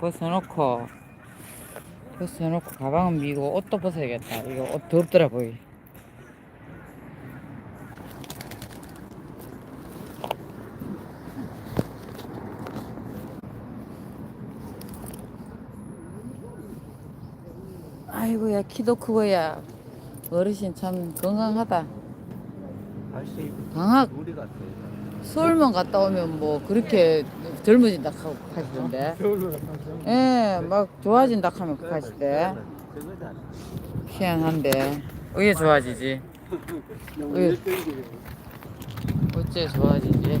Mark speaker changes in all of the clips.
Speaker 1: 벗어놓고 벗어놓고 가방은 미고 옷도 벗어야겠다. 이거 옷 덥더라 보이. 아이고야 키도 크고 야 어르신 참 건강하다. 방학. 서울만 갔다 오면 뭐 그렇게 젊어진다 하고 하시던데. 예, 막 좋아진다 하면.
Speaker 2: 그거잖아.
Speaker 1: 희한한데. 왜 좋아지지? 왜? 어째 좋아지지?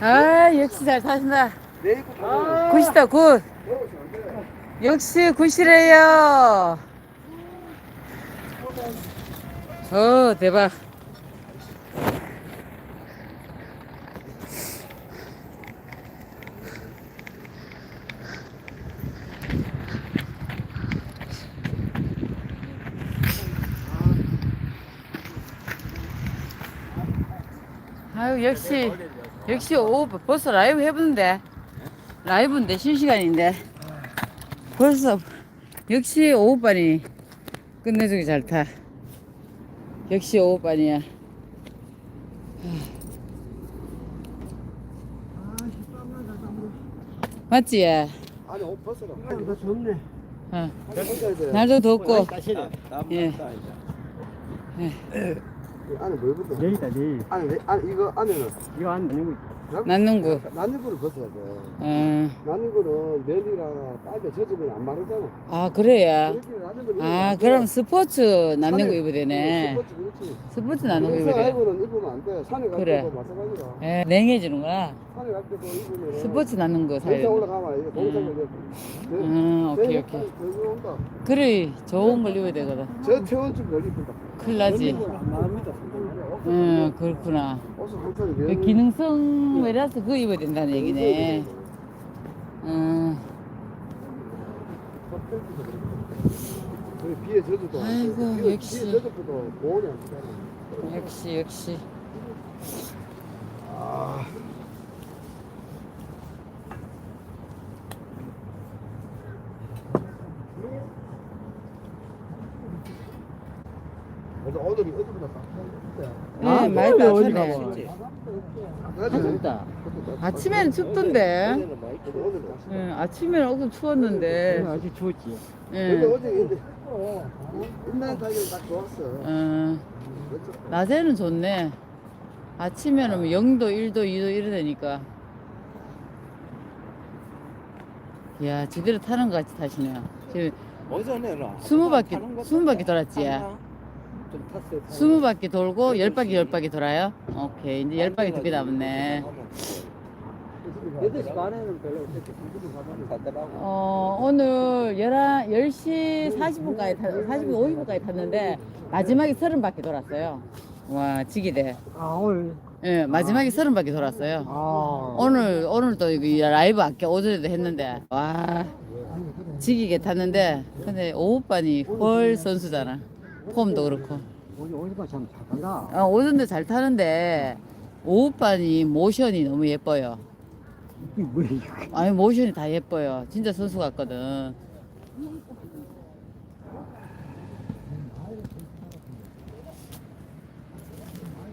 Speaker 1: 아 역시 잘 사신다. 굿이다 굿. 역시 굿이래요. 어 대박. 아유 역시 역시 오 벌써 라이브 해보는데 라이브인데 실시간인데 벌써 역시 오후반이 끝내주기 잘타 역시 오후반이야 맞지?
Speaker 2: 아니 옷 벗어라. 나.
Speaker 1: 어.
Speaker 2: 돼.
Speaker 1: 날도 덥고 예.
Speaker 2: 안에 뭘 벗어?
Speaker 3: 내일이다 내일
Speaker 2: 안에 왜- 안에 이거 안에는
Speaker 3: 이거 안 되는 거
Speaker 1: 난농구
Speaker 2: 난는 거를 벗어야 돼.
Speaker 1: 어.
Speaker 2: 난는 거는 내리랑 빨대 젖으면 안 마르잖아.
Speaker 1: 아 그래야
Speaker 2: 아안 돼.
Speaker 1: 그럼 스포츠 남는 거 입어야 되네
Speaker 2: 스포츠 그렇지.
Speaker 1: 스포츠 남는 거 입어야 돼
Speaker 2: 아이고는 입으면 안 돼. 산에 갈
Speaker 1: 그래.
Speaker 2: 때도 마찬가지라.
Speaker 1: 예, 냉해지는구나
Speaker 2: 산에 갈 때도 입으면
Speaker 1: 스포츠 남는 거 사야 돼
Speaker 2: 동상 올라가면 이거 동상을 내.
Speaker 1: 음, 오케이, 오케이.
Speaker 2: 온다.
Speaker 1: 그래, 좋은 걸 입어야 되거든.
Speaker 2: 저 태원쯤 걸리다.
Speaker 1: 큰일 나지. 응, 그렇구나. 그 기능성 외라서 그거 입어야 된다는 얘기네. 응, 아이고, 역시. 역시, 역시.
Speaker 2: 아. 그래서 오늘이 어디보다
Speaker 1: 네,
Speaker 3: 아,
Speaker 1: 많이
Speaker 3: 그래, 어디
Speaker 1: 따뜻하네.
Speaker 2: 춥다.
Speaker 1: 아침에는 춥던데. 응, 아침에는 조금 추웠는데.
Speaker 3: 아주 좋지
Speaker 2: 근데
Speaker 1: 응,
Speaker 2: 어제 근데 인난 가격이 딱 좋았어.
Speaker 1: 응. 낮에는 좋네. 아침에는 뭐 0도, 1도, 2도 이러다니까. 이야, 제대로 타는 것 같이 타시네요. 지금
Speaker 2: 어제는
Speaker 1: 스무 바퀴, 스무 바퀴 돌았지?
Speaker 2: 좀 탔어요.
Speaker 1: 스무 바퀴 돌고 열 바퀴 열 바퀴 돌아요? 오케이 이제 열 바퀴 두 개 남았네.
Speaker 2: 8시 반에는 별로.
Speaker 1: 어 오늘 열한 10시 40분까지 타, 40분 50분까지 탔는데 마지막에 서른 바퀴 돌았어요. 와 지기대.
Speaker 3: 아 오늘
Speaker 1: 예 마지막에 서른 바퀴 돌았어요.
Speaker 3: 아
Speaker 1: 오늘 오늘도 라이브 아까 오전에도 했는데 와 지기게 탔는데 근데 오후반이 헐 선수잖아. 폼도 그렇고.
Speaker 3: 참 잘한다
Speaker 1: 어, 오전도 잘 타는데 오후반이 모션이 너무 예뻐요.
Speaker 3: 이게 뭐야 이거
Speaker 1: 아니 모션이 다 예뻐요. 진짜 선수 같거든.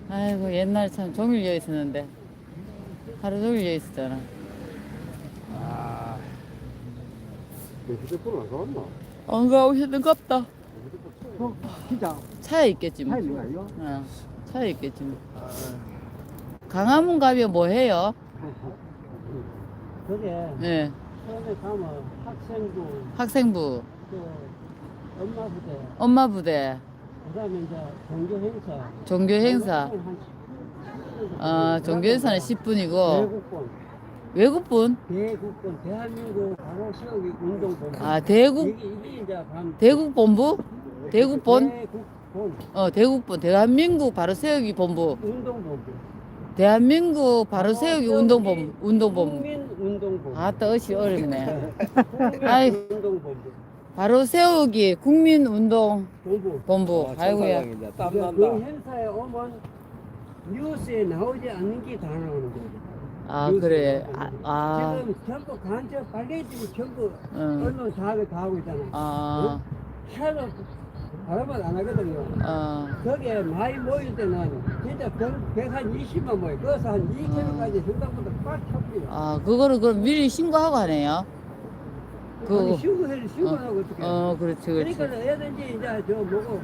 Speaker 1: 아이고 옛날 참 종일 여 있었는데 하루 종일 여 있었잖아.
Speaker 2: 내 휴대폰을 안 가봤나?
Speaker 1: 안 가오셨는 갑다.
Speaker 3: 어, 진짜
Speaker 1: 차에 있겠지 뭐.
Speaker 3: 타이밍 아니야?
Speaker 1: 어, 차에 있겠지 뭐. 강화문 가면 뭐 해요?
Speaker 3: 그게
Speaker 1: 예,
Speaker 3: 처음에 가면 학생부
Speaker 1: 학생부,
Speaker 3: 또 엄마 부대
Speaker 1: 엄마 부대,
Speaker 3: 그 다음에 이제 종교 행사
Speaker 1: 종교 행사.
Speaker 3: 한
Speaker 1: 어, 종교 행사는 10분이고
Speaker 3: 대국본
Speaker 1: 외국분?
Speaker 3: 대국본 대한민국 과거 시험 운동본
Speaker 1: 아 대국
Speaker 3: 이게 이게 이제 반
Speaker 1: 대국 본부? 대국본?
Speaker 3: 대국 본
Speaker 1: 어 대국본 대한민국 바로 세우기 본부
Speaker 3: 운동본부.
Speaker 1: 대한민국 바로 세우기 운동본부 운동본부
Speaker 3: 국민 운동본부.
Speaker 1: 아따 어시 어렵네 아이.
Speaker 3: 운동본부.
Speaker 1: 바로 세우기 국민운동
Speaker 3: 본부.
Speaker 1: 본부 아이고야
Speaker 3: 땀그
Speaker 2: 난다.
Speaker 3: 행사에 오면 뉴스에 나오지 않는 게 다 나오는 거예요.
Speaker 1: 아 그래 아, 아
Speaker 3: 지금 전부 간첩 발레들이 전부
Speaker 1: 응.
Speaker 3: 언론 사업에 다 하고 있잖아.
Speaker 1: 아,
Speaker 3: 하루 바람을 안 하거든요.
Speaker 1: 아,
Speaker 3: 거기에 많이 모일 때는 진짜 100한 20만 모여. 거기서 한 2km까지 생각보다 꽉 찹니다.
Speaker 1: 아, 그거를 그럼 미리 신고하고 하네요. 그-
Speaker 3: 아니, 신고해를 신고하고 어떻게
Speaker 1: 어, 그렇지, 그렇지.
Speaker 3: 그러니까 애든지 이제 저 뭐고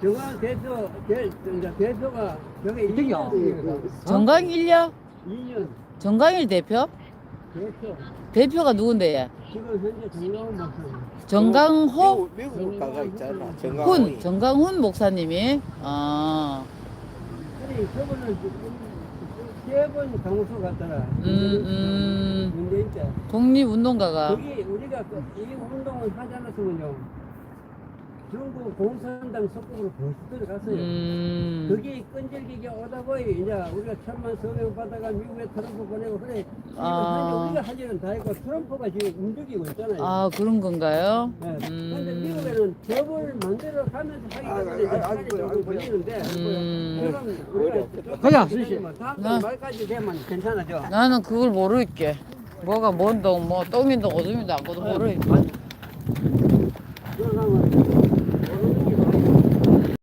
Speaker 3: 정한 대표 대, 이제 대표가 저게 2년
Speaker 1: 정강 일려?
Speaker 3: 2년
Speaker 1: 정강일 대표?
Speaker 3: 대표
Speaker 1: 대표가 누군데?
Speaker 3: 지금 현재 정강훈 목사님
Speaker 1: 정강호?
Speaker 2: 미국, 미국 가가 있잖아.
Speaker 1: 훈,
Speaker 2: 정강훈이.
Speaker 1: 정강훈 목사님이? 아,
Speaker 3: 아니 저분은 세번 강호소 갔더라
Speaker 1: 음, 음.
Speaker 3: 문재인 때
Speaker 1: 독립운동가가.
Speaker 3: 거기 우리가 그, 이 운동을 하지 않았으면요 중국 공산당 속국으로 벌써 들어갔어요
Speaker 1: 음,
Speaker 3: 그게 끈질기게 오다 보니 이제 우리가 천만 서명 받아가 미국에 트럼프 보내고 그래 지금
Speaker 1: 아.
Speaker 3: 우리가 할 일은 다 했고 트럼프가 지금 움직이고 있잖아요
Speaker 1: 아, 그런 건가요?
Speaker 3: 네. 근데
Speaker 1: 음,
Speaker 3: 미국에는 법을 만들어 가면서 하기 때문에
Speaker 2: 아, 아,
Speaker 3: 시간이
Speaker 2: 아,
Speaker 3: 조금
Speaker 2: 아,
Speaker 3: 걸리는데
Speaker 1: 음.
Speaker 3: 그럼 우리가
Speaker 2: 가자,
Speaker 3: 스시 다음
Speaker 1: 나-
Speaker 3: 달 말까지 되면 괜찮아져
Speaker 1: 나는 그걸 모르겠게. 뭐가 뭔 동, 뭐, 똥인동, 오줌인도 안고도 모르겠게.
Speaker 3: 그러면 모르는 게 많이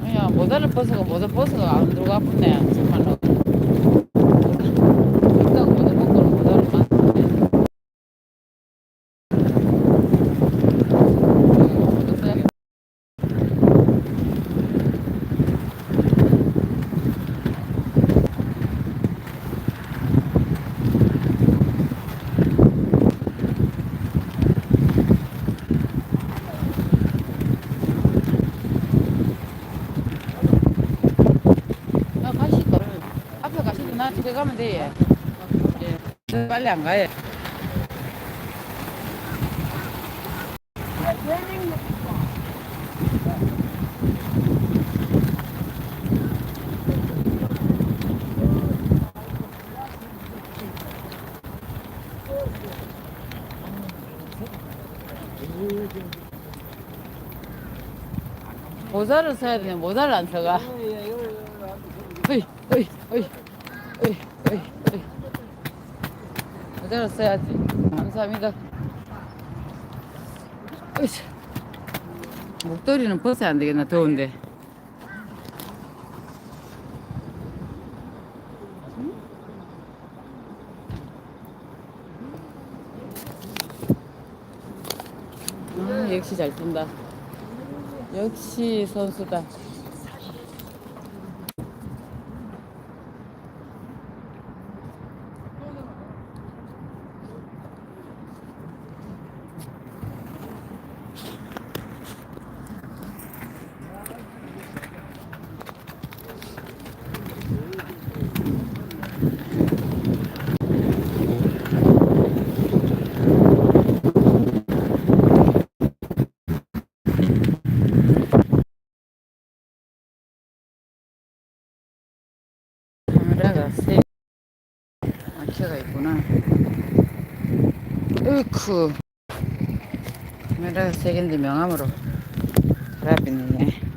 Speaker 1: 그냥 모자를 벗어가 모자 벗어가 안 들어가 아프네 정말로 일단 모자 벗고 모자를 벗네 모자 써야겠다. 야, 가시도 앞에 가면 돼. 예. 저 빨리 안 가요. 모자를 써야 되네. 모자를 안 써가. 어이, 어이, 어이, 어이, 어이, 어이. 써야지. 감사합니다. 어이씨. 목도리는 벗어야 안 되겠나, 더운데. 아, 역시 잘 쏜다. 역시 선수다. 카메라가 세 막혀가 있구나. 으이쿠. 카메라가 세 개인데 명함으로 갈아비네.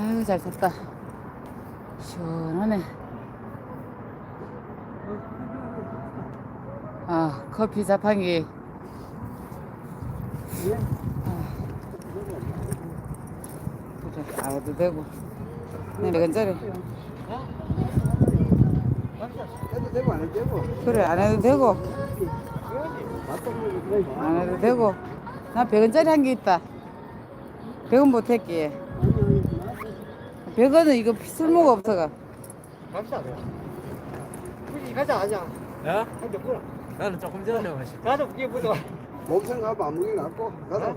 Speaker 1: 아이고, 잘 탔다. 시원하네. 아, 커피 자판기. 그래, 안 해도 되고.
Speaker 2: 해도 되고.
Speaker 1: 그래, 안 해도 되고. 안 해도 되고. 나 100원짜리 한개 있다. 100원 못 할게. 100원은 이거 쓸모가 없어가.
Speaker 2: 갑시다. 굳이 가자 하자.
Speaker 4: 야?
Speaker 2: 한대 보라.
Speaker 4: 나는 조금 전에 마시.
Speaker 2: 가자 그게 보자. 몸생 가봐 아무리 낫고 가자.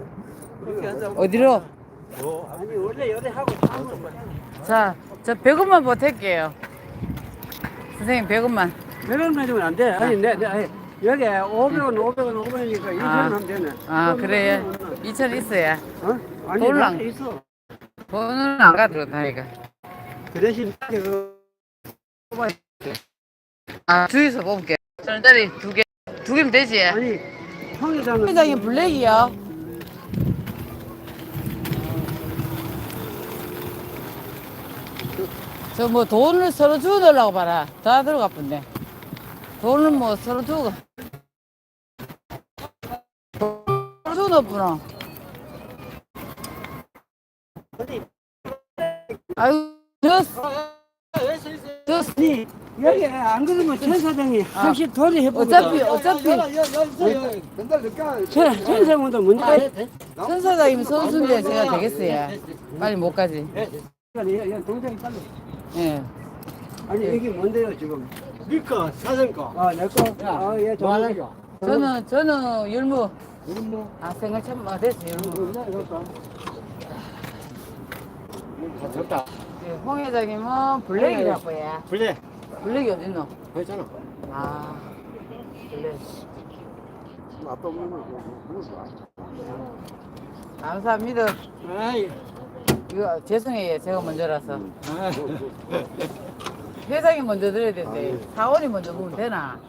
Speaker 4: 그렇게 하자.
Speaker 1: 어디로?
Speaker 4: 뭐?
Speaker 3: 아니 원래 요래 하고
Speaker 1: 자, 저 100원만 못 할게요. 선생님 100원만.
Speaker 3: 몇원 가지면 안 돼. 아니 내, 내 아니, 여기 500원 500원 500원이니까 2천
Speaker 1: 아.
Speaker 3: 원 하면 되네.
Speaker 1: 아, 그래.
Speaker 3: 몇 원은
Speaker 1: 2천 있어야.
Speaker 3: 어? 아니
Speaker 1: 돈을 안-
Speaker 3: 있어.
Speaker 1: 돈은 안 가들어, 다이가.
Speaker 3: 그 대신 그
Speaker 1: 아, 주유소 뽑을게. 천원짜리 두 개. 두 개면 되지.
Speaker 3: 아니 형회장은
Speaker 1: 회장이 블랙이요. 저뭐 돈을 서로 주고 넣으려고 봐라. 다 들어가 본데. 돈을 뭐 서로 주고. 서로 주고 넣구나. 아유, 저, 저,
Speaker 3: 아니 여기 안 그러면 천 사장이
Speaker 1: 아.
Speaker 3: 혹시 돈이 해보고
Speaker 1: 어차피, 어차피,
Speaker 3: 천, 천 사장도 먼저 가.
Speaker 1: 선사장님 선수인데 제가 되겠어요. 빨리 못 가지.
Speaker 3: 동생이 빨리.
Speaker 1: 예.
Speaker 3: 아니 여기 뭔데요 지금?
Speaker 2: 니꺼 사장 거.
Speaker 3: 아내 거. 아 예
Speaker 2: 뭐 하려고?
Speaker 1: 저는, 저는 율무.
Speaker 2: 뭐?
Speaker 1: 아, 생각 참, 아, 됐어, 율무.
Speaker 2: 다 졌다.
Speaker 1: 예, 홍 회장님은 블랙이라고 해.
Speaker 2: 불래.
Speaker 1: 블랙이 어딨노?
Speaker 2: 괜찮아.
Speaker 1: 아, 블랙.
Speaker 2: 맛도 없는 거 먹을
Speaker 1: 감사합니다.
Speaker 3: 아이
Speaker 1: 이거 죄송해요. 제가 먼저라서. 회장이 먼저 드려야 되는데 사원이 먼저 보면 되나?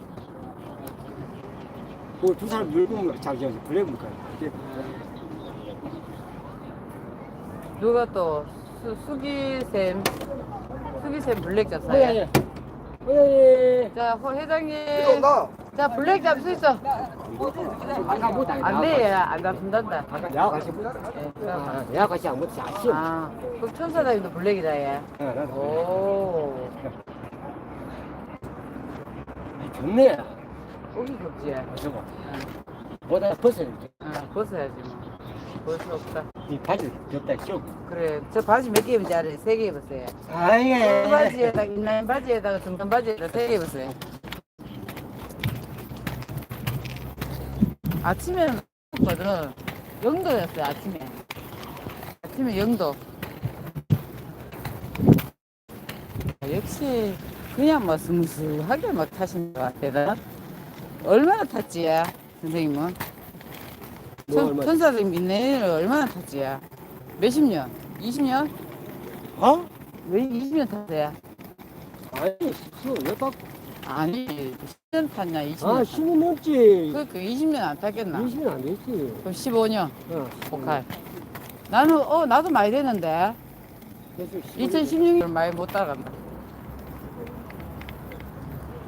Speaker 2: 그두 사람 물고 먹는 거 자기 불래 먹을까?
Speaker 1: 누가 또 수, 수기샘 수기샘 블랙 잡사요. 자, 홍 회장님.
Speaker 2: 나.
Speaker 1: 자, 블랙 잡을 수 있어. 안 돼, 안 잡힌단다.
Speaker 2: 야 같이
Speaker 1: 예, 자.
Speaker 2: 야 같이 안 먹지 아시.
Speaker 1: 아, 그럼 천사장님도 블랙이다, 얘. 오,
Speaker 2: 좋네.
Speaker 1: 고기 굽지.
Speaker 2: 저거. 보다 벗어.
Speaker 1: 아, 벗어야지 뭐. 수 없다.
Speaker 2: 이 바지 겹다 쭉.
Speaker 1: 그래, 저 바지 몇 개 입은지 알아요? 세개 입었어요. 그
Speaker 2: 아예.
Speaker 1: 바지에다가, 인라인 바지에다가, 등산 바지에다가 세 개 입었어요. 아침에는 거든 영도였어요, 아침에. 아침에 영도. 아, 역시, 그냥 뭐 스무스하게 막 타신 것 같아. 얼마나 탔지, 야, 선생님은?
Speaker 2: 뭐
Speaker 1: 천,
Speaker 2: 얼마?
Speaker 1: 천사님 인내를 얼마나 탔지, 야? 몇십 년? 20년?
Speaker 2: 어?
Speaker 1: 왜 20년 탔어요?
Speaker 2: 아니 수몇 박?
Speaker 1: 아니, 10년 탔냐, 20년?
Speaker 2: 아 10년 넘지.
Speaker 1: 그, 그 20년 안 탔겠나?
Speaker 2: 20년 안 됐지.
Speaker 1: 그럼 15년,
Speaker 2: 어.
Speaker 1: 복할. 나는, 어, 나도 많이 됐는데.
Speaker 2: 그래서
Speaker 1: 2016년 많이 못 따라간다.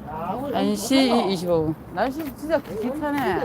Speaker 2: 아,
Speaker 1: 1시 25분. 날씨 진짜 기타네.